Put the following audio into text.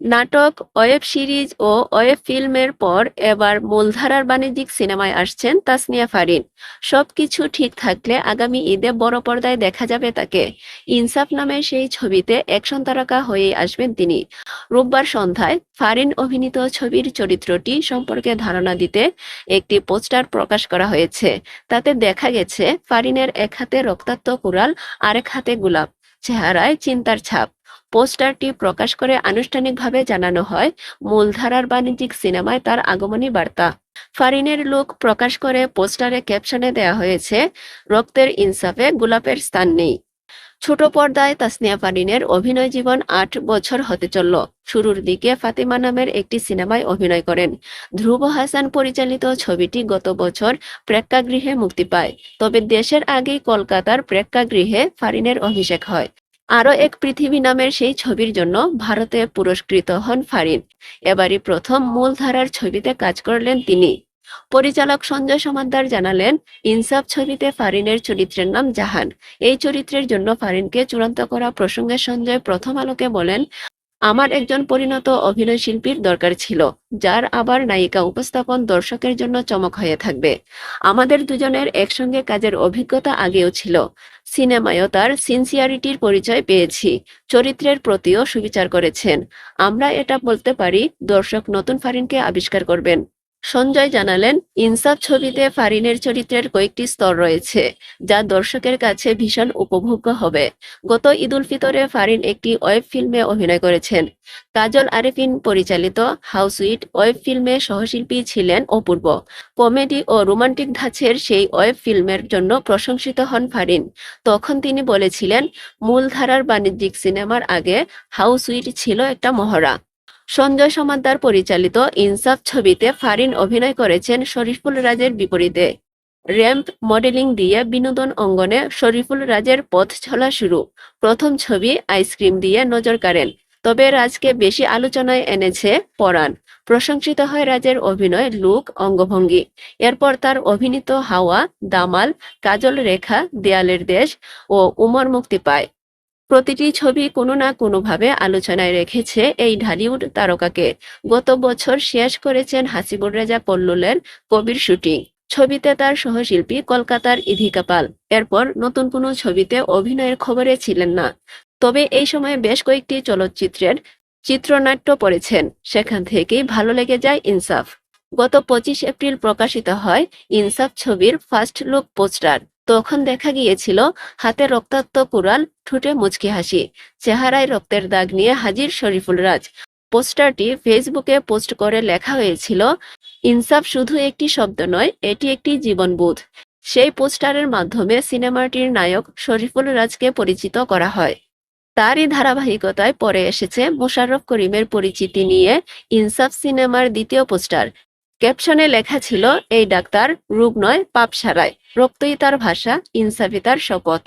নাটক, web series ও web ফিল্মের পর এবার মূলধারার বাণিজ্যিক সিনেমায় আসছেন তাসনিয়া ফারিন। সবকিছু ঠিক থাকলে আগামী ঈদে বড় পর্দায় দেখা যাবে তাকে। ইনসাফ নামের সেই ছবিতে অ্যাকশন তারকা হয়েই আসবেন তিনি। রোববার সন্ধ্যায় ফারিন অভিনীত ছবির চরিত্রটি সম্পর্কে ধারণা দিতে একটি পোস্টার প্রকাশ করা হয়েছে। তাতে দেখা গেছে ফারিনের এক হাতে রক্তাক্ত কুড়াল আরেক হাতে গোলাপ। চেহারায় চিন্তার ছাপ। পোস্টারটি প্রকাশ করে আনুষ্ঠানিকভাবে জানানো হয়, মূলধারার বাণিজ্যিক সিনেমায় তার আগমনী বার্তা। ফারিনের লুক প্রকাশ করে পোস্টারে ক্যাপশনে দেয়া হয়েছে, রক্তের ইনসাফে গোলাপের স্থান নেই। ছোট পর্দায় তাসনিয়া ফারিনের অভিনয় জীবন আট বছর হতে চলল। শুরুর দিকে ফাতিমা নামের একটি সিনেমায় অভিনয় করেন। ধ্রুব হাসান পরিচালিত ছবিটি গত বছর প্রেক্ষাগৃহে মুক্তি পায়। তবে দেশের আগেই কলকাতার প্রেক্ষাগৃহে ফারিনের অভিষেক হয়। আরও এক পৃথিবী নামের সেই ছবির জন্য ভারতে পুরস্কৃত হন ফারিন এবারই প্রথম মূলধারার ছবিতে কাজ করলেন তিনি। পরিচালক সঞ্জয় সমাদ্দার জানালেন, ইনসাফ ছবিতে ফারিনের চরিত্রের নাম জাহান। এই চরিত্রের জন্য ফারিনকে চূড়ান্ত করা প্রসঙ্গে সঞ্জয় প্রথম আলোকে বলেন আমার একজন পরিণত অভিনয় শিল্পীর দরকার ছিল, যার আবার নায়িকা উপস্থাপন দর্শকের জন্য চমক হয়ে থাকবে। আমাদের দুজনের একসঙ্গে কাজের অভিজ্ঞতা আগেও ছিল। সিনেমায়ও তার সিনসিয়ারিটির পরিচয় পেয়েছি, চরিত্রের প্রতিও সুবিচার করেছেন। আমরা এটা বলতে পারি, দর্শক নতুন ফারিনকে আবিষ্কার করবেন। সঞ্জয় জানালেন, ইনসাফ ছবিতে ফারিনের চরিত্রের কয়েকটি স্তর রয়েছে, যা দর্শকের কাছে ভীষণ উপভোগ্য হবে। গত ঈদুল ফিতরে ফারিন একটি ওয়েব ফিল্মে অভিনয় করেছেন। কাজল আরেফিন পরিচালিত হাউসুইট ওয়েব ফিল্মে সহশিল্পী ছিলেন অপূর্ব। কমেডি ও রোমান্টিক ধাঁচের সেই ওয়েব ফিল্মের জন্য প্রশংসিত হন ফারিন। তখন তিনি বলেছিলেন, মূলধারার বাণিজ্যিক সিনেমার আগে হাউস উইট ছিল একটা মহড়া। সঞ্জয় সমাদ্দার পরিচালিত ইনসাফ ছবিতে ফারিন অভিনয় করেছেন শরীফুল রাজের বিপরীতে। র্যাম্প মডেলিং দিয়ে বিনোদন অঙ্গনে শরীফুল রাজের পথ ছলা শুরু। প্রথম ছবি আইসক্রিম দিয়ে নজর কাড়েন, তবে রাজকে বেশি আলোচনায় এনেছে পরাণ। প্রশংসিত হয় রাজের অভিনয় লুক, অঙ্গভঙ্গি। এরপর তার অভিনীত হাওয়া, দামাল, কাজল রেখা, দেয়ালের দেশ ও উমর মুক্তি পায়। প্রতিটি ছবি কোনো না কোনোভাবে আলোচনায় রেখেছে এই ঢালিউড তারকাকে। গত বছর শেষ করেছেন হাসিবুর রেজা কল্লোলের কবির শুটিং। ছবিতে তার সহশিল্পী কলকাতার ইধিকা পাল। এরপর নতুন কোনো ছবিতে অভিনয়ের খবরে ছিলেন না। তবে এই সময়ে বেশ কয়েকটি চলচ্চিত্রের চিত্রনাট্য পড়েছেন। সেখান থেকেই ভালো লেগে যায় ইনসাফ। গত পঁচিশ এপ্রিল প্রকাশিত হয় ইনসাফ ছবির ফার্স্ট লুক পোস্টার। তখন দেখা গিয়েছিল, হাতে রক্তাক্ত কুড়াল ঠুটে মুচকি হাসি, চেহারায় রক্তের দাগ নিয়ে হাজির শরীফুল রাজ। পোস্টারটি ফেসবুকে পোস্ট করে লেখা হয়েছিল, ইনসাফ শুধু একটি শব্দ নয়, এটি একটি জীবনবোধ। সেই পোস্টারের মাধ্যমে সিনেমাটির নায়ক শরীফুল রাজকে পরিচিত করা হয়। তারই ধারাবাহিকতায় পরে এসেছে মোশাররফ করিমের পরিচিতি নিয়ে ইনসাফ সিনেমার দ্বিতীয় পোস্টার ক্যাপশনে লেখা ছিল, এই ডাক্তার রোগ নয় পাপ সারায় রক্তই তার ভাষা ইনসাফি তার শপথ।